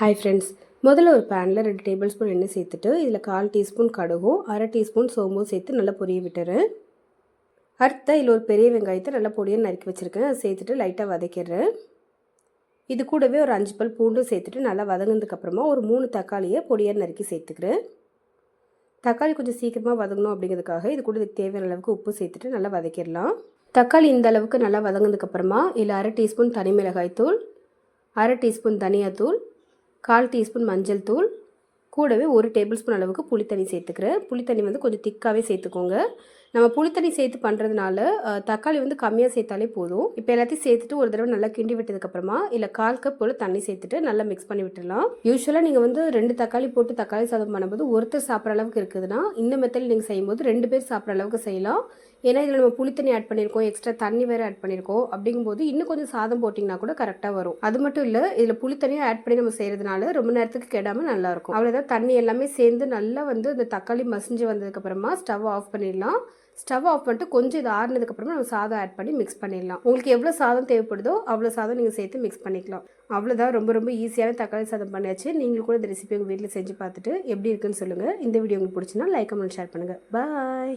Hi friends முதல்ல ஒரு பேனில் ரெண்டு டேபிள் ஸ்பூன் எண்ணெய் சேர்த்துட்டு இதில் கால் டீஸ்பூன் கடுகும் அரை டீஸ்பூன் சோம்பும் சேர்த்து நல்லா பொரிய விட்டுறேன் அடுத்த இதில் ஒரு பெரிய வெங்காயத்தை நல்லா பொடியாக நறுக்கி வச்சுருக்கேன். அதை சேர்த்துட்டு லைட்டாக வதக்கிடுறேன் இது கூடவே ஒரு அஞ்சு பல் பூண்டும் சேர்த்துட்டு நல்லா வதங்கினதுக்கப்புறமா ஒரு மூணு தக்காளியை பொடியாக நறுக்கி சேர்த்துக்கிறேன் தக்காளி கொஞ்சம் சீக்கிரமாக வதங்கணும் அப்படிங்கிறதுக்காக இது கூட இதுக்கு தேவையான அளவுக்கு உப்பு சேர்த்துட்டு நல்லா வதக்கிடலாம். தக்காளி இந்த அளவுக்கு நல்லா வதங்கினதுக்கப்புறமா இதில் அரை டீஸ்பூன் தனி மிளகாய் தூள் அரை டீஸ்பூன் தனியாத்தூள் கால் டீஸ்பூன் மஞ்சள் தூள் கூடவே ஒரு டேபிள் ஸ்பூன் அளவுக்கு புளித்தண்ணி சேர்த்துக்கிறேன். புளித்தண்ணி வந்து கொஞ்சம் திக்காகவே சேர்த்துக்கோங்க. நம்ம புளித்தண்ணி சேர்த்து பண்ணுறதுனால தக்காளி வந்து கம்மியாக சேர்த்தாலே போதும். இப்போ எல்லாத்தையும் சேர்த்துட்டு ஒரு தடவை நல்லா கிண்டி விட்டதுக்கப்புறமா இல்லை கால் கப் போல் தண்ணி சேர்த்துட்டு நல்லா மிக்ஸ் பண்ணி விட்டுடலாம் யூஸ்வலாக நீங்கள் வந்து ரெண்டு தக்காளி போட்டு தக்காளி சாதம் பண்ணும்போது ஒருத்தர் சாப்பிட்ற அளவுக்கு இருக்குதுன்னா இந்த மெத்தடில் நீங்கள் செய்யும்போது ரெண்டு பேர் சாப்பிட்ற அளவுக்கு செய்யலாம். ஏன்னா இதில் நம்ம புளித்தண்ணி ஆட் பண்ணியிருக்கோம் எக்ஸ்ட்ரா தண்ணி வேறு ஆட் பண்ணியிருக்கோம் அப்படிங்கும்போது இன்னும் கொஞ்சம் சாதம் போட்டிங்கன்னா கூட கரெக்டாக வரும். அது மட்டும் இல்லை இதில் புளித்தண்ணியும் ஆட் பண்ணி நம்ம செய்கிறதுனால ரொம்ப நேரத்துக்கு கெடாமல் நல்லாயிருக்கும் அவ்வளோதான் தண்ணி எல்லாமே சேர்ந்து நல்லா வந்து இந்த தக்காளி மசிஞ்சு வந்ததுக்கப்புறமா ஸ்டவ் ஆஃப் பண்ணிடலாம். ஸ்டவ் ஆஃப் பண்ணிட்டு கொஞ்சம் இது ஆறுனதுக்கப்புறமா நம்ம சாதம் ஆட் பண்ணி மிக்ஸ் பண்ணிடலாம். உங்களுக்கு எவ்வளோ சாதம் தேவைப்படுதோ அவ்வளோ சாதம் நீங்கள் சேர்த்து மிக்ஸ் பண்ணிக்கலாம். அவ்வளோதான் ரொம்ப ரொம்ப ஈஸியான தக்காளி சாதம் பண்ணியாச்சு. நீங்களும் கூட இந்த ரெசிபி உங்கள் வீட்டில் செஞ்சு பார்த்துட்டு எப்படி இருக்குன்னு சொல்லுங்கள் இந்த வீடியோ உங்களுக்கு பிடிச்சினா லைக் கமெண்ட் ஷேர் பண்ணுங்கள் பாய்